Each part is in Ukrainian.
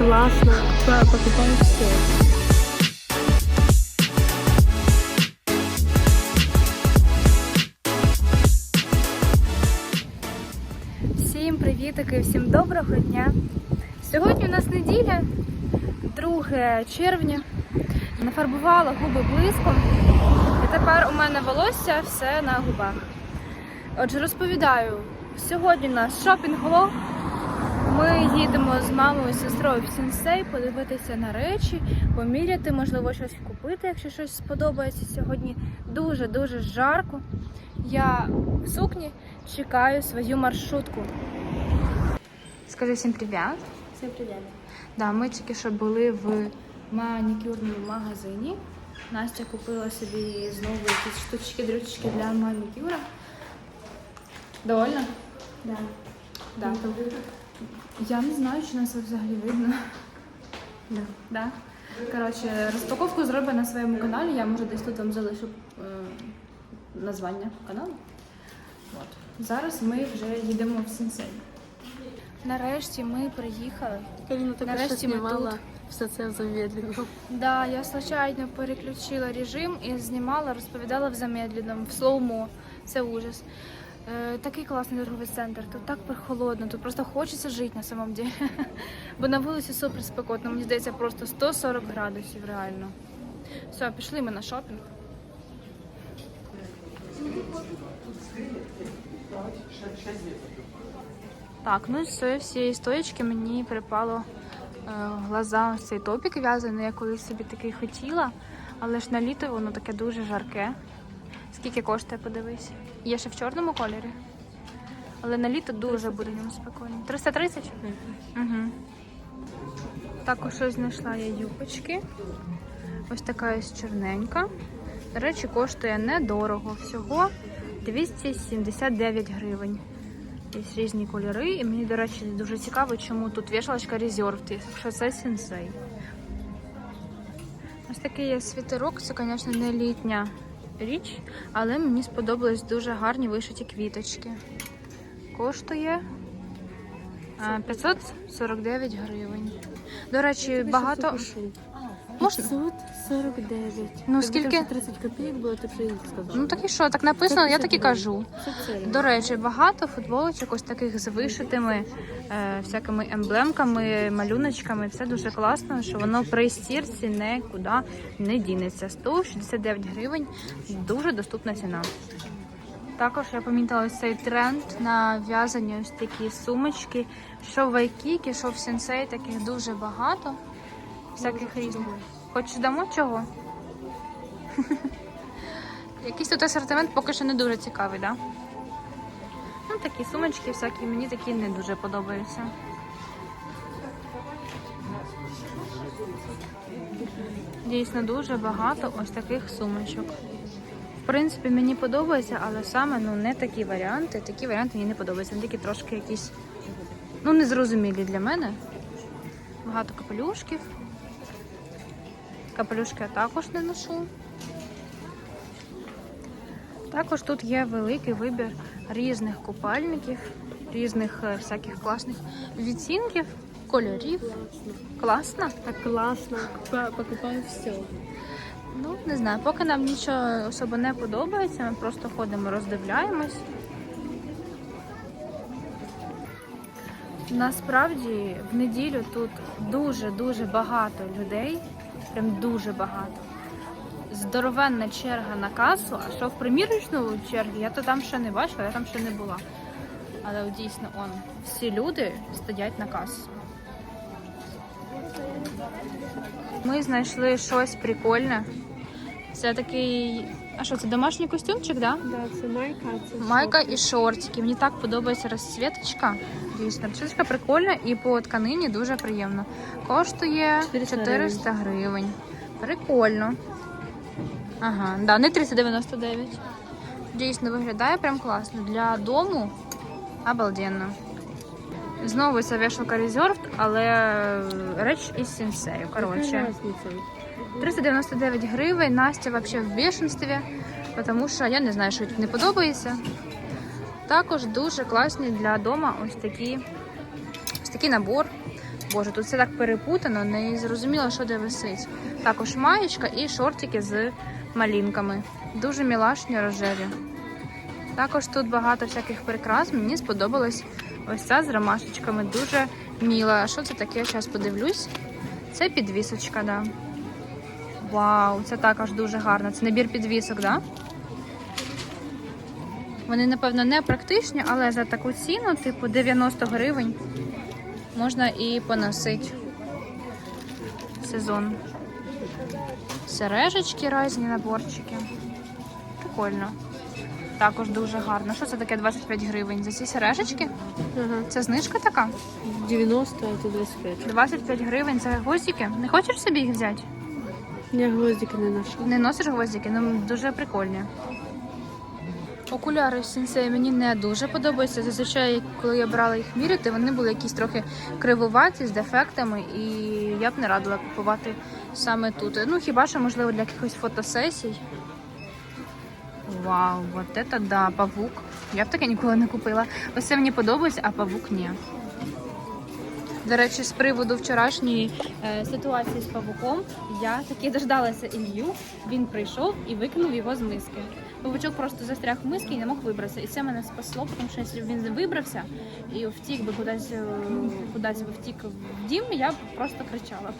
классно. Покупаю все. Всім привітики, всім доброго дня. Сьогодні у нас неділя, 2 червня. Нафарбувала губи близько. І тепер у мене волосся все на губах. Отже, розповідаю, сьогодні у нас шопінг-влог. Ми їдемо з мамою і сестрою в сінсей подивитися на речі, поміряти, можливо, щось купити, якщо щось сподобається. Сьогодні дуже-дуже жарко. Я в сукні чекаю свою маршрутку. Скажи всім привіт. Всем привет. Да, ми тільки що були в манікюрному магазині. Настя купила собі знову якісь штучки-дрючки для манікюра. Довольна? Да. Да. Я не знаю, чи нас взагалі видно. Да. Да? Коротше, розпаковку зроблю на своєму каналі. Я може десь тут вам залишу е, названня каналу. От. Зараз ми вже їдемо в Сінсей. Нарешті ми приїхали. Карина только Нарешті ми тут. все це в замедленном. Да, я случайно переключила режим і знімала, розповідала в замедленому, в слоумо. Це ужас. Е, такий класний торговий центр. Тут так прохолодно, тут просто хочеться жити на самом деле. Бо на вулиці супер спекотно, мені здається, просто 140 градусів реально. Все, пішли ми на шопінг. Так, ну і з всієї стоєчки мені припало е, в глаза цей топік в'язаний. Я колись собі такий хотіла, але ж на літо воно таке дуже жарке. Скільки коштує, подивись. Є ще в чорному кольорі. Але на літо дуже буде ньому спокійно. 330? Угу. Також ось знайшла я юбочки. Ось така ось чорненька. До речі, коштує недорого. Всього 279 гривень. Є різні кольори. І мені, до речі, дуже цікаво, чому тут вішалочка Reserved, якщо це сенсей. Ось такий є світерок, це, звісно, не літня річ, але мені сподобались дуже гарні вишиті квіточки. Коштує а, 549 гривень. До речі, багато. Можна? 549. Ну, скільки? там 30 копійок було, б вже їх сказала. Ну так і що, так написано, я так і кажу. До речі, багато футболочок ось таких з вишитими е, всякими емблемками, малюночками. Все дуже класно, що воно при стірці нікуди не дінеться. 169 гривень дуже доступна ціна. Також я помітила ось цей тренд на в'язані ось такі сумочки. Що в Вайкікі, що в сенсей, таких дуже багато. Всяких різних. Хочеш дамо чого? Якийсь тут асортимент поки що не дуже цікавий, так? Да? Ну, такі сумочки всякі, мені такі не дуже подобаються. Дійсно дуже багато ось таких сумочок. В принципі, мені подобається, але саме ну, не такі варіанти. Такі варіанти мені не подобаються. Вони такі трошки якісь ну, незрозумілі для мене. Багато капелюшків. Капелюшки я також не ношу. Також тут є великий вибір різних купальників, різних е, всяких класних відцінків, кольорів. Класно. Так классно. П- Покупаю все. Ну, не знаю, поки нам нічого особо не подобається, ми просто ходимо, роздивляємось. Насправді в неділю тут дуже-дуже багато людей, прям дуже багато. Здоровенна черга на касу, а що в примірочну чергу, я то там ще не бачила, я там ще не була. Але дійсно он, всі люди стоять на касу. Ми знайшли щось прикольне. Це такий. А що, це домашній костюмчик, да? Да, це майка, це Майка і шортики. Мені так подобається розцвіточка. Дійсно, розцвіточка прикольна і по тканині дуже приємно. Коштує 400 400 гривень. Прикольно. Ага, да, не 399. Дійсно, виглядає прям класно. Для дому обалденно. Знову ця вешалка Reserved, але реч із сенсею. Коротше. Разниця? 399 гривень. Настя взагалі в бешенстві, тому що я не знаю, що їй не подобається. Також дуже класні для дома ось такі ось такий набор. Боже, тут все так перепутано, не зрозуміло, що де висить. Також маєчка і шортики з малінками. Дуже мілашні рожеві. Також тут багато всяких прикрас. Мені сподобалась ось ця з ромашечками. Дуже міла. А що це таке? Зараз подивлюсь. Це підвісочка, да. Вау, це також дуже гарно. Це набір підвісок, да? Вони, напевно, не практичні, але за таку ціну, типу 90 гривень, можна і поносити сезон. Сережечки різні наборчики. Прикольно. Також дуже гарно. Що це таке 25 гривень? За ці сережечки? Ага. Це знижка така? 90, а це 25. 25 гривень це гвоздики. Не хочеш собі їх взяти? Я гвоздики не ношу. Не носиш гвоздики, ну дуже прикольні. Окуляри сенсей мені не дуже подобаються. Зазвичай, коли я брала їх міряти, вони були якісь трохи кривуваті з дефектами, і я б не радила купувати саме тут. Ну хіба що можливо для якихось фотосесій. Вау, от це да, павук. Я б таке ніколи не купила. Ось це мені подобається, а павук ні. До речі, з приводу вчорашньої е, ситуації з павуком, я таки дождалася Ілью. Він прийшов і викинув його з миски. Павучок просто застряг в миски і не мог вибратися. І це мене спасло, тому що якщо він вибрався і втік би кудись, е, кудись би втік в дім, я б просто кричала.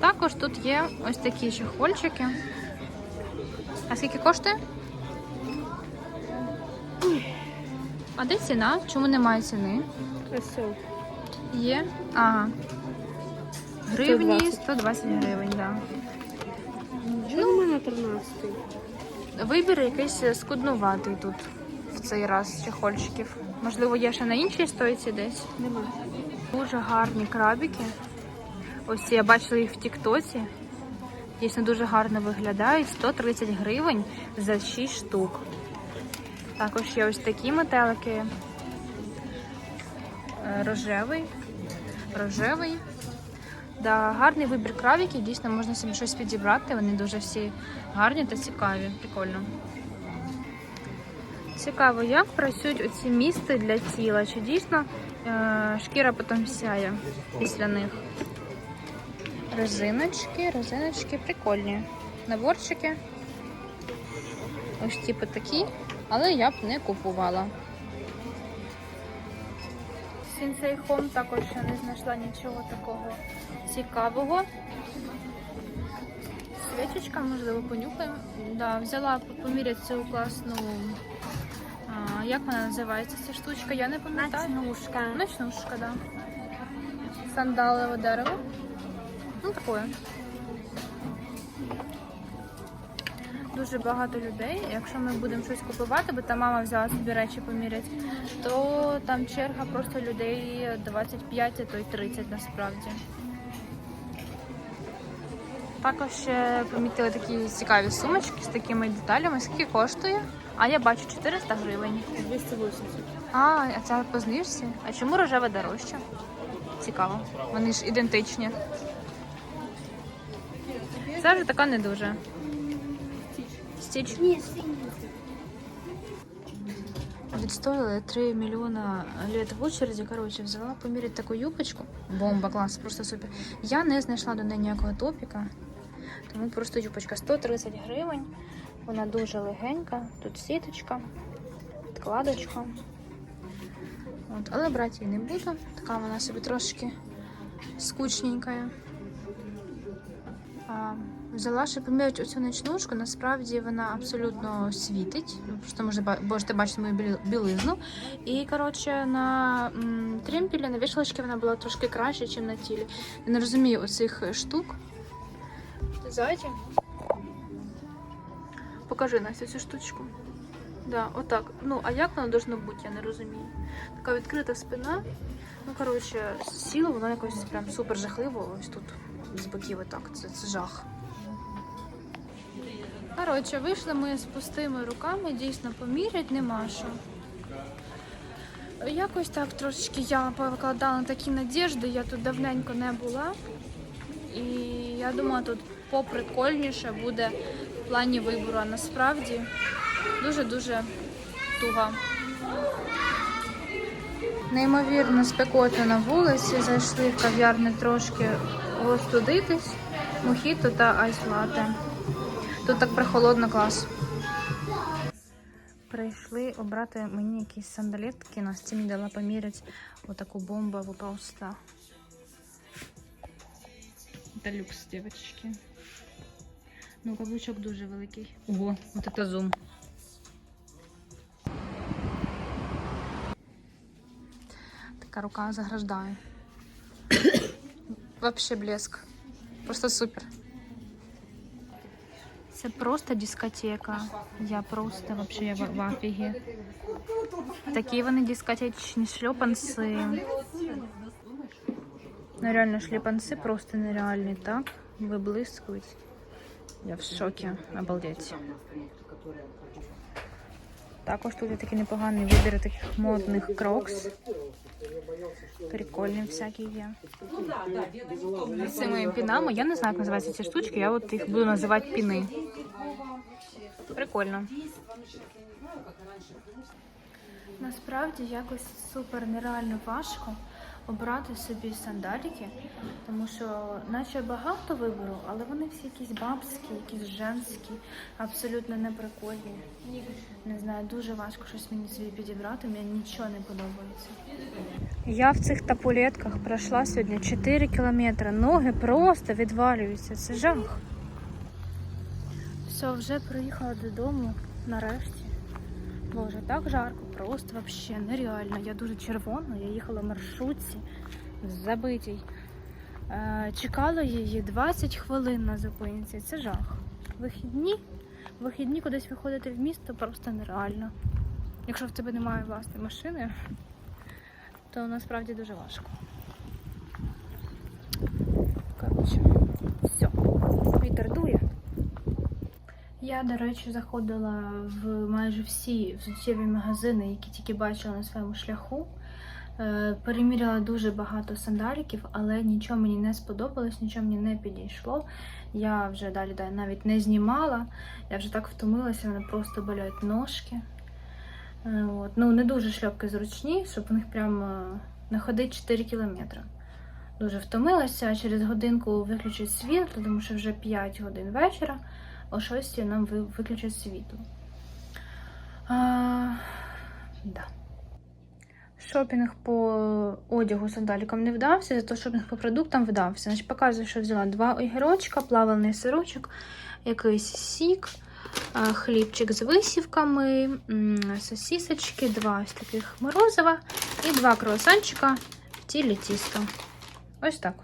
Також тут є ось такі чехольчики. А скільки коштує? А де ціна? Чому немає ціни? Ось. Є. Ага. Гривні 120. 120 гривень, так. Да. Чому мене 13? Вибір якийсь скуднуватий тут в цей раз чехольчиків. Можливо, є ще на іншій стойці десь. Нема. Дуже гарні крабики. Ось ці я бачила їх в Тіктоці. Дійсно дуже гарно виглядають. 130 гривень за 6 штук. Також є ось такі метелики. Е, Рожевий. Рожевий. Да, гарний вибір крабіків, дійсно можна собі щось підібрати. Вони дуже всі гарні та цікаві. Прикольно. Цікаво, як працюють оці місти для тіла. Чи дійсно е, шкіра потім сяє після них? Резиночки, резиночки прикольні. Наборчики. Ось типу такі, але я б не купувала. Сінсей Home також я не знайшла нічого такого цікавого. Свічечка, можливо, понюхаємо. Да, взяла поміряти цю класну. А, як вона називається ця штучка? Я не пам'ятаю. Ночнушка. Ночнушка, да. Сандалове дерево. Ну, такое. Дуже багато людей. Якщо ми будемо щось купувати, бо там мама взяла собі речі поміряти, то там черга просто людей 25, а то й 30 насправді. Також ще помітили такі цікаві сумочки з такими деталями. Скільки коштує? А я бачу 400 гривень. 280. А, а це по знижці? А чому рожева дорожча? Цікаво. Вони ж ідентичні. Це вже така не дуже. Стіч. Ні, Відстояли 3 мільйона літ в очереді. Коротше, взяла поміряти таку юбочку. Бомба, клас, просто супер. Я не знайшла до неї ніякого топіка. Тому просто юбочка 130 гривень. Вона дуже легенька. Тут сіточка, підкладочка. От, але брати її не буду. Така вона собі трошки скучненька. А, взяла ще поміряти оцю ночнушку. Насправді вона абсолютно світить. Ви Просто можете, можете бачити мою білизну. І коротше на тримпілі, на вішалочці вона була трошки краще, ніж на тілі. Я не розумію оцих штук. Ззаді. Покажи Настя цю штучку. Да, отак. Ну, а як воно должно бути, я не розумію. Така відкрита спина. Ну, коротше, сіло воно якось прям супер жахливо. Ось тут з боків отак. Це, це жах. Коротше, вийшли ми з пустими руками, дійсно помірять нема що. Якось так трошечки я покладала такі надіжди, я тут давненько не була. І я думаю, тут поприкольніше буде в плані вибору. А насправді дуже-дуже туга. Неймовірно спекотно на вулиці. Зайшли в кав'ярню трошки остудитись. Мохіто та айс-лате. Тут так прохолодно клас. Прийшли обрати мені якісь сандалетки. Настя мені дала поміряти отаку бомбову просто. Це люкс, дівчатки. Ну, каблучок дуже великий. Ого, от це зум. Така рука заграждає. Вообще блеск. Просто супер. Це просто дискотека. Я просто вообще в, в афігі. Такі вони дискотечні шльопанці. Ну реально шлепанцы просто нереальні, так? Виблискують. Я в шокі, обалдеть. Також тут є такий непоганий вибір таких модних крокс. Прикольні всякі є. З цими пінами, я не знаю, як називаються ці штучки, я от їх буду називати піни. Прикольно. Насправді якось супер нереально важко обрати собі сандаліки, тому що наче багато вибору, але вони всі якісь бабські, якісь женські, абсолютно не прикольні. Не знаю, дуже важко щось мені собі підібрати, мені нічого не подобається. Я в цих тапулетках пройшла сьогодні 4 кілометри. Ноги просто відвалюються. Це жах. Все, вже приїхала додому нарешті. Боже, так жарко, просто вообще нереально. Я дуже червона, я їхала в маршрутці забитій. Е, чекала її 20 хвилин на зупинці. Це жах. Вихідні, вихідні кудись виходити в місто просто нереально. Якщо в тебе немає власної машини, то насправді дуже важко. Коротше, все, вітер дує. Я, до речі, заходила в майже всі взуттєві магазини, які тільки бачила на своєму шляху. Е, Переміряла дуже багато сандаліків, але нічого мені не сподобалось, нічого мені не підійшло. Я вже далі навіть не знімала. Я вже так втомилася, вони просто болять ножки. Е, От. Ну, не дуже шльопки зручні, щоб в них прямо находити 4 кілометри. Дуже втомилася, через годинку виключить світло, тому що вже 5 годин вечора о 6 нам ви- виключать світло. А, да. Шопінг по одягу сандалікам не вдався, зато шопінг по продуктам вдався. Значить, показую, що взяла два огірочка, плавальний сирочок, якийсь сік, хлібчик з висівками, сосісочки, два ось таких морозива і два круасанчика в тілі тіста. Ось так.